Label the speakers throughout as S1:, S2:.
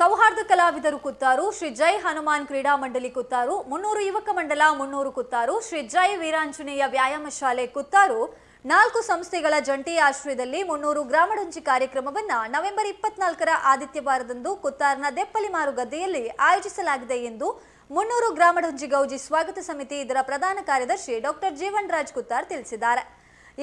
S1: ಸೌಹಾರ್ದ ಕಲಾವಿದರು ಕುತ್ತಾರು. ಶ್ರೀ ಜೈ ಹನುಮಾನ್ ಕ್ರೀಡಾ ಮಂಡಳಿ ಕುತ್ತಾರು. ಮುನ್ನೂರು ಯುವಕ ಮಂಡಲ, ಮುನ್ನೂರು ಕುತ್ತಾರು. ಶ್ರೀ ಜೈ ವೀರಾಂಜನೇಯ ವ್ಯಾಯಾಮ ಶಾಲೆ ಕುತ್ತಾರು. ನಾಲ್ಕು ಸಂಸ್ಥೆಗಳ ಜಂಟಿ ಆಶ್ರಯದಲ್ಲಿ ಮುನ್ನೂರು ಗ್ರಾಮಡಂಚಿ ಕಾರ್ಯಕ್ರಮವನ್ನು ನವೆಂಬರ್ ಇಪ್ಪತ್ನಾಲ್ಕರ ಆದಿತ್ಯವಾರದಂದು ಕುತ್ತಾರ್ನ ದೆಪ್ಪಲಿಮಾರು ಗದ್ದೆಯಲ್ಲಿ ಆಯೋಜಿಸಲಾಗಿದೆ ಎಂದು ಮುನ್ನೂರು ಗ್ರಾಮಡಂಜಿ ಗೌಜಿ ಸ್ವಾಗತ ಸಮಿತಿ ಇದರ ಪ್ರಧಾನ ಕಾರ್ಯದರ್ಶಿ ಡಾಕ್ಟರ್ ಜೀವನ್ ರಾಜ್ ಕುತ್ತಾರ್ ತಿಳಿಸಿದ್ದಾರೆ.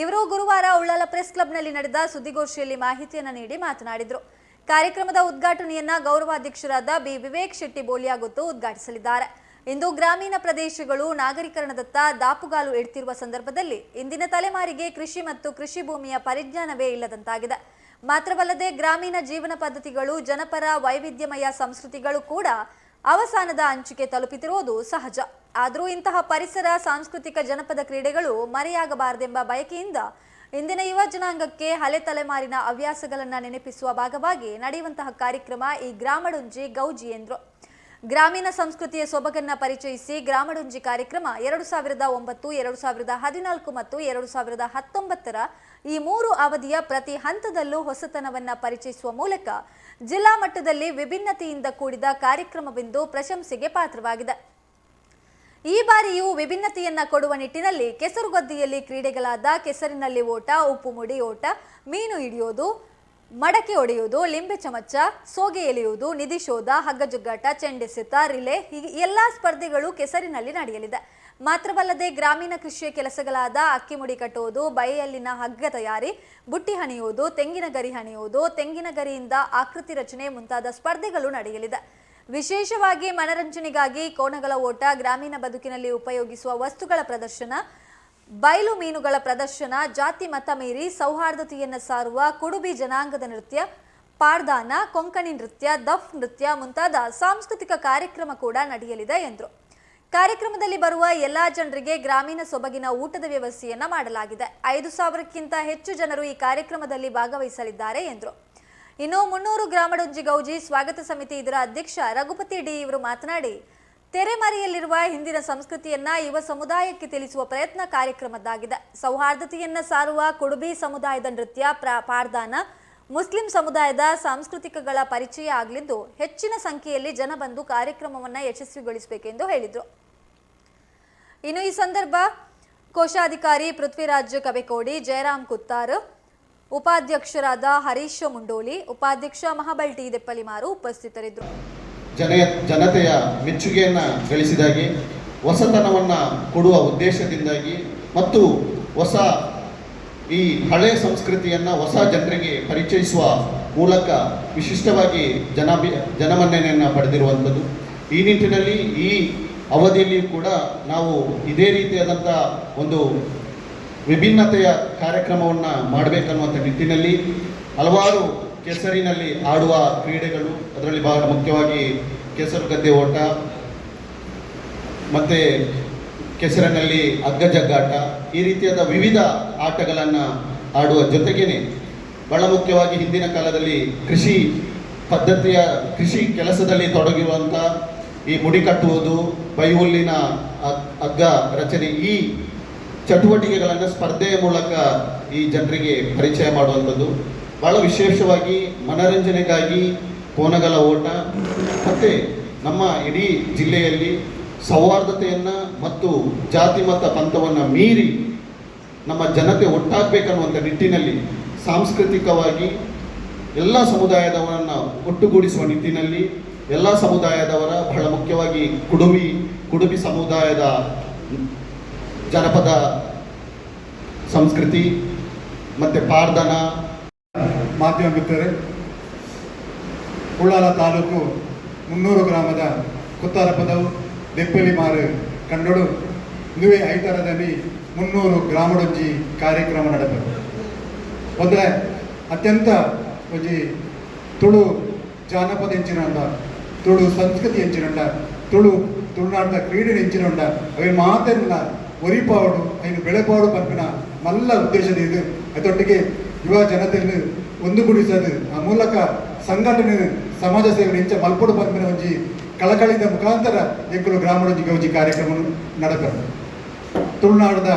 S1: ಇವರು ಗುರುವಾರ ಉಳ್ಳಾಲ ಪ್ರೆಸ್ ಕ್ಲಬ್ನಲ್ಲಿ ನಡೆದ ಸುದ್ದಿಗೋಷ್ಠಿಯಲ್ಲಿ ಮಾಹಿತಿಯನ್ನು ನೀಡಿ ಮಾತನಾಡಿದರು. ಕಾರ್ಯಕ್ರಮದ ಉದ್ಘಾಟನೆಯನ್ನ ಗೌರವಾಧ್ಯಕ್ಷರಾದ ಬಿ. ವಿವೇಕ್ ಶೆಟ್ಟಿ ಬೋಲಿಯಾಗುತ್ತು ಉದ್ಘಾಟಿಸಲಿದ್ದಾರೆ. ಇಂದು ಗ್ರಾಮೀಣ ಪ್ರದೇಶಗಳು ನಾಗರೀಕರಣದತ್ತ ದಾಪುಗಾಲು ಇಡ್ತಿರುವ ಸಂದರ್ಭದಲ್ಲಿ ಇಂದಿನ ತಲೆಮಾರಿಗೆ ಕೃಷಿ ಮತ್ತು ಕೃಷಿ ಭೂಮಿಯ ಪರಿಜ್ಞಾನವೇ ಇಲ್ಲದಂತಾಗಿದೆ. ಮಾತ್ರವಲ್ಲದೆ ಗ್ರಾಮೀಣ ಜೀವನ ಪದ್ಧತಿಗಳು, ಜನಪರ ವೈವಿಧ್ಯಮಯ ಸಂಸ್ಕೃತಿಗಳು ಕೂಡ ಅವಸಾನದ ಅಂಚಿಗೆ ತಲುಪುತ್ತಿರುವುದು ಸಹಜ. ಆದರೂ ಇಂತಹ ಪರಿಸರ, ಸಾಂಸ್ಕೃತಿಕ ಜನಪದ ಕ್ರೀಡೆಗಳು ಮರೆಯಾಗಬಾರದೆಂಬ ಬಯಕೆಯಿಂದ ಇಂದಿನ ಯುವ ಜನಾಂಗಕ್ಕೆ ಹಳೆ ತಲೆಮಾರಿನ ಹವ್ಯಾಸಗಳನ್ನ ನೆನಪಿಸುವ ಭಾಗವಾಗಿ ನಡೆಯುವಂತಹ ಕಾರ್ಯಕ್ರಮ ಈ ಗ್ರಾಮಡುಂಜಿ ಗೌಜಿ ಎಂದ್ರು ಗ್ರಾಮೀಣ ಸಂಸ್ಕೃತಿಯ ಸೊಬಗನ್ನ ಪರಿಚಯಿಸಿ ಗ್ರಾಮಡುಂಜಿ ಕಾರ್ಯಕ್ರಮ ಎರಡು ಸಾವಿರದ ಒಂಬತ್ತು, ಎರಡು ಸಾವಿರದ ಹದಿನಾಲ್ಕು ಮತ್ತು ಎರಡು ಸಾವಿರದ ಹತ್ತೊಂಬತ್ತರ ಈ ಮೂರು ಅವಧಿಯ ಪ್ರತಿ ಹಂತದಲ್ಲೂ ಹೊಸತನವನ್ನ ಪರಿಚಯಿಸುವ ಮೂಲಕ ಜಿಲ್ಲಾ ಮಟ್ಟದಲ್ಲಿ ವಿಭಿನ್ನತೆಯಿಂದ ಕೂಡಿದ ಕಾರ್ಯಕ್ರಮವೆಂದು ಪ್ರಶಂಸೆಗೆ ಪಾತ್ರವಾಗಿದೆ. ಈ ಬಾರಿಯೂ ವಿಭಿನ್ನತೆಯನ್ನ ಕೊಡುವ ನಿಟ್ಟಿನಲ್ಲಿ ಕೆಸರುಗದ್ದೆಯಲ್ಲಿ ಕ್ರೀಡೆಗಳಾದ ಕೆಸರಿನಲ್ಲಿ ಓಟ, ಉಪ್ಪು ಮುಡಿ ಓಟ, ಮೀನು ಹಿಡಿಯೋದು, ಮಡಕೆ ಒಡೆಯುವುದು ಲಿಂಬೆ ಚಮಚ ಸೋಗೆ ಎಳೆಯುವುದು, ನಿಧಿ ಶೋಧ, ಹಗ್ಗಜುಗ್ಗಾಟ ಚೆಂಡೆಸೆತ ರಿಲೆ ಹೀಗೆ ಎಲ್ಲ ಸ್ಪರ್ಧೆಗಳು ಕೆಸರಿನಲ್ಲಿ ನಡೆಯಲಿದೆ. ಮಾತ್ರವಲ್ಲದೆ ಗ್ರಾಮೀಣ ಕೃಷಿಯ ಕೆಲಸಗಳಾದ ಅಕ್ಕಿ ಮುಡಿ ಕಟ್ಟುವುದು ಬಯಲಿನ ಹಗ್ಗ ತಯಾರಿ, ಬುಟ್ಟಿ ಹಣಿಯುವುದು ತೆಂಗಿನ ಗರಿ ಹಣಿಯುವುದು ತೆಂಗಿನ ಗರಿಯಿಂದ ಆಕೃತಿ ರಚನೆ ಮುಂತಾದ ಸ್ಪರ್ಧೆಗಳು ನಡೆಯಲಿದೆ. ವಿಶೇಷವಾಗಿ ಮನರಂಜನೆಗಾಗಿ ಕೋಣಗಳ ಓಟ, ಗ್ರಾಮೀಣ ಬದುಕಿನಲ್ಲಿ ಉಪಯೋಗಿಸುವ ವಸ್ತುಗಳ ಪ್ರದರ್ಶನ, ಬಯಲು ಮೀನುಗಳ ಪ್ರದರ್ಶನ, ಜಾತಿ ಮತ ಮೀರಿ ಸೌಹಾರ್ದತೆಯನ್ನು ಸಾರುವ ಕುಡುಬಿ ಜನಾಂಗದ ನೃತ್ಯ ಪಾರ್ದಾನ ಕೊಂಕಣಿ ನೃತ್ಯ, ದಫ್ ನೃತ್ಯ ಮುಂತಾದ ಸಾಂಸ್ಕೃತಿಕ ಕಾರ್ಯಕ್ರಮ ಕೂಡ ನಡೆಯಲಿದೆ ಎಂದರು. ಕಾರ್ಯಕ್ರಮದಲ್ಲಿ ಬರುವ ಎಲ್ಲ ಜನರಿಗೆ ಗ್ರಾಮೀಣ ಸೊಬಗಿನ ಊಟದ ವ್ಯವಸ್ಥೆಯನ್ನು ಮಾಡಲಾಗಿದೆ. ಐದು ಸಾವಿರಕ್ಕಿಂತ ಹೆಚ್ಚು ಜನರು ಈ ಕಾರ್ಯಕ್ರಮದಲ್ಲಿ ಭಾಗವಹಿಸಲಿದ್ದಾರೆ ಎಂದರು. ಇನ್ನು ಮುನ್ನೂರು ಗ್ರಾಮಡುಂಜಿ ಗೌಜಿ ಸ್ವಾಗತ ಸಮಿತಿ ಇದರ ಅಧ್ಯಕ್ಷ ರಘುಪತಿ ಡಿ ಇವರು ಮಾತನಾಡಿ, ತೆರೆಮರೆಯಲ್ಲಿರುವ ಹಿಂದಿನ ಸಂಸ್ಕೃತಿಯನ್ನ ಯುವ ಸಮುದಾಯಕ್ಕೆ ತಿಳಿಸುವ ಪ್ರಯತ್ನ ಕಾರ್ಯಕ್ರಮದ್ದಾಗಿದೆ. ಸೌಹಾರ್ದತೆಯನ್ನ ಸಾರುವ ಕುಡುಬಿ ಸಮುದಾಯದ ನೃತ್ಯ ಪಾರ್ದಾನ ಮುಸ್ಲಿಂ ಸಮುದಾಯದ ಸಾಂಸ್ಕೃತಿಕಗಳ ಪರಿಚಯ ಆಗಲಿದ್ದು, ಹೆಚ್ಚಿನ ಸಂಖ್ಯೆಯಲ್ಲಿ ಜನ ಬಂದು ಕಾರ್ಯಕ್ರಮವನ್ನು ಯಶಸ್ವಿಗೊಳಿಸಬೇಕೆಂದು ಹೇಳಿದರು. ಇನ್ನು ಈ ಸಂದರ್ಭ ಕೋಶಾಧಿಕಾರಿ ಪೃಥ್ವಿರಾಜ್ ಕಬೆಕೋಡಿ ಜಯರಾಮ್ ಕುತ್ತಾರ್ ಉಪಾಧ್ಯಕ್ಷರಾದ ಹರೀಶ್ ಮುಂಡೋಲಿ ಉಪಾಧ್ಯಕ್ಷ ಮಹಾಬಲ್ ಟಿ ದೆಪ್ಪಲಿಮಾರು ಉಪಸ್ಥಿತರಿದ್ದರು.
S2: ಜನ, ಜನತೆಯ ಮೆಚ್ಚುಗೆಯನ್ನು ಗಳಿಸಿದಾಗಿ, ಹೊಸತನವನ್ನು ಕೊಡುವ ಉದ್ದೇಶದಿಂದಾಗಿ ಮತ್ತು ಹೊಸ ಈ ಹಳೆ ಸಂಸ್ಕೃತಿಯನ್ನು ಹೊಸ ಜನರಿಗೆ ಪರಿಚಯಿಸುವ ಮೂಲಕ ವಿಶಿಷ್ಟವಾಗಿ ಜನಾಭಿ, ಜನಮನ್ನಣೆಯನ್ನು ಪಡೆದಿರುವಂಥದ್ದು. ಈ ನಿಟ್ಟಿನಲ್ಲಿ ಈ ಅವಧಿಯಲ್ಲಿ ಕೂಡ ನಾವು ಇದೇ ರೀತಿಯಾದಂಥ ಒಂದು ವಿಭಿನ್ನತೆಯ ಕಾರ್ಯಕ್ರಮವನ್ನು ಮಾಡಬೇಕನ್ನುವಂಥ ನಿಟ್ಟಿನಲ್ಲಿ ಹಲವಾರು ಕೆಸರಿನಲ್ಲಿ ಆಡುವ ಕ್ರೀಡೆಗಳು, ಅದರಲ್ಲಿ ಬಹಳ ಮುಖ್ಯವಾಗಿ ಕೆಸರು ಗದ್ದೆ ಓಟ, ಮತ್ತು ಕೆಸರಿನಲ್ಲಿ ಹಗ್ಗ ಜಗ್ಗಾಟ ಈ ರೀತಿಯಾದ ವಿವಿಧ ಆಟಗಳನ್ನು ಆಡುವ ಜೊತೆಗೇನೆ ಬಹಳ ಮುಖ್ಯವಾಗಿ ಹಿಂದಿನ ಕಾಲದಲ್ಲಿ ಕೃಷಿ ಪದ್ಧತಿಯ, ಕೃಷಿ ಕೆಲಸದಲ್ಲಿ ತೊಡಗಿರುವಂಥ ಈ ಮುಡಿ ಕಟ್ಟುವುದು ಬೈಹುಲ್ಲಿನ ಅಗ್ಗ ರಚನೆ ಈ ಚಟುವಟಿಕೆಗಳನ್ನು ಸ್ಪರ್ಧೆಯ ಮೂಲಕ ಈ ಜನರಿಗೆ ಪರಿಚಯ ಮಾಡುವಂಥದ್ದು. ಬಹಳ ವಿಶೇಷವಾಗಿ ಮನರಂಜನೆಗಾಗಿ ಕೋನಗಲ ಓಟ, ಮತ್ತು ನಮ್ಮ ಇಡೀ ಜಿಲ್ಲೆಯಲ್ಲಿ ಸೌಹಾರ್ದತೆಯನ್ನು ಮತ್ತು ಜಾತಿ ಮತ ಪಂಥವನ್ನು ಮೀರಿ ನಮ್ಮ ಜನತೆ ಒಟ್ಟಾಗಬೇಕನ್ನುವಂಥ ನಿಟ್ಟಿನಲ್ಲಿ ಸಾಂಸ್ಕೃತಿಕವಾಗಿ ಎಲ್ಲ ಸಮುದಾಯದವರನ್ನು ಒಟ್ಟುಗೂಡಿಸುವ ನಿಟ್ಟಿನಲ್ಲಿ ಎಲ್ಲ ಸಮುದಾಯದವರ ಬಹಳ ಮುಖ್ಯವಾಗಿ ಕುಡುಬಿ ಕುಡುಬಿ ಸಮುದಾಯದ ಜನಪದ ಸಂಸ್ಕೃತಿ ಮತ್ತು ಪಾರ್ದನ
S3: ಮಾಧ್ಯಮ ಬಿತ್ತರೆ ಉಳ್ಳಾಲ ತಾಲೂಕು ಮುನ್ನೂರು ಗ್ರಾಮದ ಕುತ್ತಾರ ಪದವು ದೆಪ್ಪಲಿ ಮಾರು ಕಂಡೊಡು ಇದುವೇ ಐತರದಲ್ಲಿ ಮುನ್ನೂರು ಗ್ರಾಮಡೊಂಜಿ ಕಾರ್ಯಕ್ರಮ ನಡೆದರು ಒಂದರೆ ಅತ್ಯಂತ ಒಂಜಿ ತುಳು ಜಾನಪದ ಎಂಚಿನಂಡ ತುಳು ಸಂಸ್ಕೃತಿ ಎಂಚಿನಂಡ ತುಳು ತುಳುನಾಡದ ಕ್ರೀಡೆ ಎಂಚಿನಂಡ ಅವೇ ಮಾತೆಲ್ಲ ಒರಿಪಾಡು ಐನು ಬೆಳೆಪಾಡು ಪಂಪಿನ ಮಲ್ಲ ಉದ್ದೇಶದ ಇದು. ಅದೊಟ್ಟಿಗೆ ಯುವ ಜನತೆಯನ್ನು ಒಂದುಗೂಡಿಸದು ಆ ಮೂಲಕ ಸಂಘಟನೆ ಸಮಾಜ ಸೇವೆ ಇಂಚ ಮಲ್ಪಡು ಪಂಪಿನ ಒಂಜಿ ಕಳಕಳಿದ ಮುಖಾಂತರ ಎಂಕುಲು ಗ್ರಾಮಡೊಂಜಿ ಗೌಜಿ ಕಾರ್ಯಕ್ರಮ ನಡೆದರು ತುಳುನಾಡದ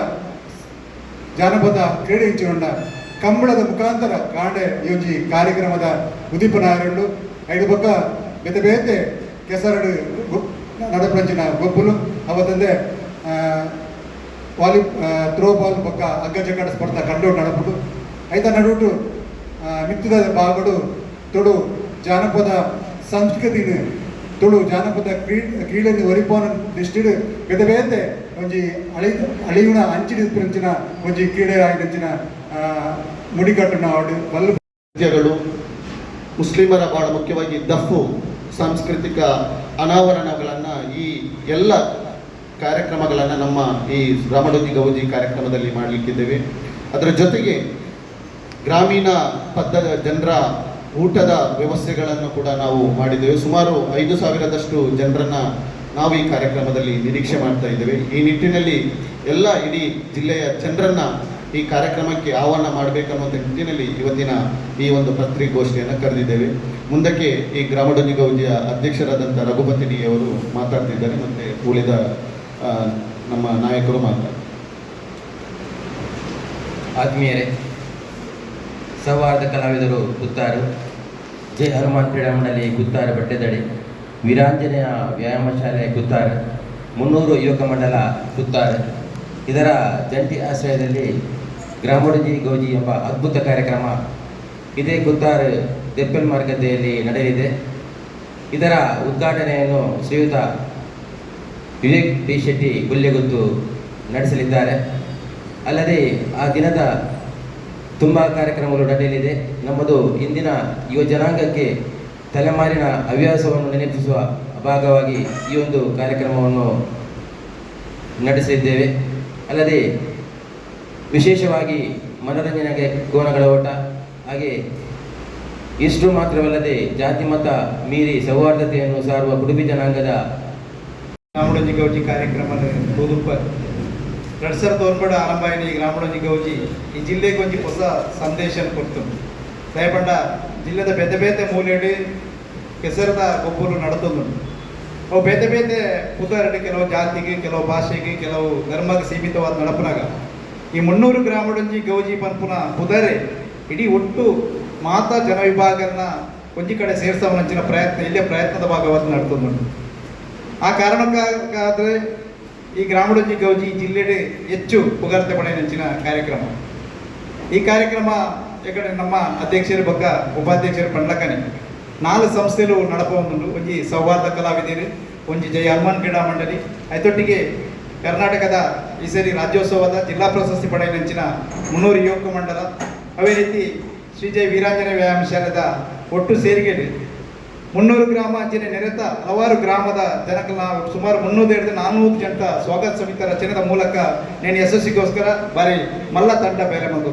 S3: ಜಾನಪದ ಕ್ರೀಡೆ ಇಂಚಿನೊಂಡ ಕಂಬಳದ ಮುಖಾಂತರ ಕಾಂಡೆ ಯೋಜಿ ಕಾರ್ಯಕ್ರಮದ ಉದೀಪನಾಯರುಂಡು ಐದು ಪಕ್ಕ ಬೇತೆ ಬೇತೆ ಕೆಸರಡು ನಡಪಂಚಿನ ಗೊಬ್ಬುಲು ಅವತ್ತಂದೆ ವಾಲಿ ಥ್ರೋ ಬಾಲ್ ಪಕ್ಕ ಹಗ್ಗ ಸ್ಪರ್ಧೆ ಕಂಡೋಟ ಕಂಡು ನಡಪುಡು ಐತ ನಡುಟು ಮಿತ್ತದ ಭಾಗಡು ತೊಡು ಜಾನಪದ ಸಂಸ್ಕೃತಿನ ತುಳು ಜಾನಪದ ಕ್ರೀ ಕ್ರೀಡೆಯನ್ನು ಒರಿಪೋನ ದೃಷ್ಟಿಡು ಬೇತೆ ಬೇತೆ ಒಂಜಿ ಅಳಿ, ಅಳಿಯುಣ ಅಂಚಿಡಿ ಪ್ರಂಚಿನ ಒಂಜಿ ಕ್ರೀಡೆ ಆಗಿನ ಮುಡಿಕಟ್ಟುನ ಆಡು ಬಲ್ಲು.
S2: ರಾಜ್ಯಗಳು ಮುಸ್ಲಿಮರ ಬಹಳ ಮುಖ್ಯವಾಗಿ ದಫು ಸಾಂಸ್ಕೃತಿಕ ಅನಾವರಣಗಳನ್ನು ಈ ಎಲ್ಲ ಕಾರ್ಯಕ್ರಮಗಳನ್ನು ನಮ್ಮ ಈ ರಾಮಡೋಜಿ ಗೌಜಿ ಕಾರ್ಯಕ್ರಮದಲ್ಲಿ ಮಾಡಲಿಕ್ಕಿದ್ದೇವೆ. ಅದರ ಜೊತೆಗೆ ಗ್ರಾಮೀಣ ಪದ್ಧ ಜನರ ಊಟದ ವ್ಯವಸ್ಥೆಗಳನ್ನು ಕೂಡ ನಾವು ಮಾಡಿದ್ದೇವೆ. ಸುಮಾರು ಐದು ಸಾವಿರದಷ್ಟು ಜನರನ್ನು ನಾವು ಈ ಕಾರ್ಯಕ್ರಮದಲ್ಲಿ ನಿರೀಕ್ಷೆ ಮಾಡ್ತಾ ಇದ್ದೇವೆ. ಈ ನಿಟ್ಟಿನಲ್ಲಿ ಎಲ್ಲ ಇಡೀ ಜಿಲ್ಲೆಯ ಜನರನ್ನ ಈ ಕಾರ್ಯಕ್ರಮಕ್ಕೆ ಆಹ್ವಾನ ಮಾಡಬೇಕನ್ನುವಂಥ ನಿಟ್ಟಿನಲ್ಲಿ ಇವತ್ತಿನ ಈ ಒಂದು ಪತ್ರಿಕಾಗೋಷ್ಠಿಯನ್ನು ಕರೆದಿದ್ದೇವೆ. ಮುಂದಕ್ಕೆ ಈ ಗ್ರಾಮಡೋಜಿ ಗೌಜಿಯ ಅಧ್ಯಕ್ಷರಾದಂಥ ರಘುಪತಿ ಡಿ ಅವರು ಮಾತಾಡ್ತಿದ್ದಾರೆ. ಮತ್ತು ಉಳಿದ ನಮ್ಮ ನಾಯಕರು ಮಾತ್ರ
S4: ಆತ್ಮೀಯರೇ, ಸೌಹಾರ್ದ ಕಲಾವಿದರು ಗುತ್ತಾರು ಜೈ ಹನುಮಾನ್ ಕ್ರೀಡಾ ಮಂಡಳಿ ಕುತ್ತಾರು ಬಟ್ಟೆದಡಿ. ವೀರಾಂಜನೇಯ ವ್ಯಾಯಾಮ ಶಾಲೆ ಗುತ್ತಾರು ಮುನ್ನೂರು ಯುವಕ ಮಂಡಲ ಗುತ್ತಾರು ಇದರ ಜಂಟಿ ಆಶ್ರಯದಲ್ಲಿ ಗ್ರಾಮೋಡಜಿ ಗೌಜಿ ಎಂಬ ಅದ್ಭುತ ಕಾರ್ಯಕ್ರಮ ಇದೇ ಕುತ್ತಾರು ತೆಪ್ಪಲ್ ಮಾರ್ಗದೆಯಲ್ಲಿ ನಡೆಯಲಿದೆ. ಇದರ ಉದ್ಘಾಟನೆಯನ್ನು ಶ್ರೀಯುತ ವಿವೇಕ್ ಡಿ ಶೆಟ್ಟಿ ಗುಲ್ಲೆಗುತ್ತು ನಡೆಸಲಿದ್ದಾರೆ. ಅಲ್ಲದೆ ಆ ದಿನದ ತುಂಬ ಕಾರ್ಯಕ್ರಮಗಳು ನಡೆಯಲಿದೆ. ನಮ್ಮದು ಇಂದಿನ ಯುವ ಜನಾಂಗಕ್ಕೆ ತಲೆಮಾರಿನ ಹವ್ಯಾಸವನ್ನು ನೆನಪಿಸುವ ಭಾಗವಾಗಿ ಈ ಒಂದು ಕಾರ್ಯಕ್ರಮವನ್ನು ನಡೆಸಲಿದ್ದೇವೆ. ಅಲ್ಲದೆ ವಿಶೇಷವಾಗಿ ಮನೋರಂಜನೆಗೆ ಕೋನಗಳ ಓಟ. ಹಾಗೆ ಇಷ್ಟು ಮಾತ್ರವಲ್ಲದೆ ಜಾತಿ ಮತ ಮೀರಿ ಸೌಹಾರ್ದತೆಯನ್ನು ಸಾರುವ ಕುಡುಬಿ ಜನಾಂಗದ
S5: ಗ್ರಾಮಡೊಂಜಿ ಗೌಜಿ ಕಾರ್ಯಕ್ರಮ ತೂದುಪ್ಪ ಎರಡು ಸಾವಿರದ ಒಂಬತ್ತು ಆರಂಭ ಈ ಗೌಜಿ ಈ ಜಿಲ್ಲೆಗೆ ಒಂಜಿ ಹೊಸ ಸಂದೇಶ ಕೊಡ್ತು. ದಯಪಂಡ ಜಿಲ್ಲೆದ ಬೇತೆ ಬೇತೆ ಮೂಲೆಯಲ್ಲಿ ಕೆಸರದ ಗೊಬ್ಬರು ನಡೆದು ಅವು ಬೇತೆ ಬೇತೆ ಪುದಾರಡು ಕೆಲವು ಜಾತಿಗೆ, ಕೆಲವು ಭಾಷೆಗೆ, ಕೆಲವು ಧರ್ಮಕ್ಕೆ ಸೀಮಿತವಾದ ನಡಪನಾಗ. ಈ ಮುನ್ನೂರು ಗ್ರಾಮಡೊಂಜಿ ಗೌಜಿ ಪನ್ಪುನ ಪುದರೆ ಇಡೀ ಒಟ್ಟು ಮಾತಾ ಜನವಿಭಾಗನ ಒಂಜಿ ಕಡೆ ಸೇರಿಸವನಂಚಿನ ಪ್ರಯತ್ನ, ಇಲ್ಲೇ ಪ್ರಯತ್ನದ ಭಾಗವಾಗಿ ನಡೆದುಂಡು ಆ ಕಾರಣಕ್ಕಾದ್ರೆ ಈ ಗ್ರಾಮಡೊಂಜಿ ಗೌಜಿ ಜಿಲ್ಲೆಡೆ ಹೆಚ್ಚು ಪುಗಾರ್ತೆ ಪಡೆ ನೆಚ್ಚಿನ ಕಾರ್ಯಕ್ರಮ. ಈ ಕಾರ್ಯಕ್ರಮ ಯಾಕಂದ್ರೆ ನಮ್ಮ ಅಧ್ಯಕ್ಷರ ಬಗ್ಗ ಉಪಾಧ್ಯಕ್ಷರ ಪಂಡ್ಲಕ್ಕನೆ ನಾಲ್ಕು ಸಂಸ್ಥೆಲು ನಡಪೊಂದುಂಡು ಒಂಜಿ ಸೌಹಾರ್ದ ಕಲಾವಿದರು ಒಂಜಿ ಜಯ ಹನುಮಾನ್ ಕ್ರೀಡಾ ಮಂಡಳಿ ಅದೊಟ್ಟಿಗೆ ಕರ್ನಾಟಕದ ಈ ಸರಿ ರಾಜ್ಯೋತ್ಸವದ ಜಿಲ್ಲಾ ಪ್ರಶಸ್ತಿ ಪಡೆಯ ನೆಂಚಿನ ಮುನ್ನೂರು ಯುವಕ ಮಂಡಲ. ಅದೇ ರೀತಿ ಶ್ರೀ ಜಯ ವೀರಾಂಜನೇಯ ವ್ಯಾಯಾಮ ಶಾಲೆದ ಒಟ್ಟು ಸೇರಿಗೆ ಮುನ್ನೂರು ಗ್ರಾಮ ಅಂಚನೆ ನೆರೆತ ಹಲವಾರು ಗ್ರಾಮದ ಜನಕಲ್ಲ ಸುಮಾರು ಮುನ್ನೂರು ಹಿಡಿದು ನಾನ್ನೂರು ಜನ ಸ್ವಾಗತ ಸಮಿತಿ ರಚನೆದ ಮೂಲಕ ನೀನು ಯಶಸ್ಸಿಗೋಸ್ಕರ ಬಾರಿ ಮಲ್ಲ ತಂಡ ಬೇರೆ ಬಂದದ್ದು.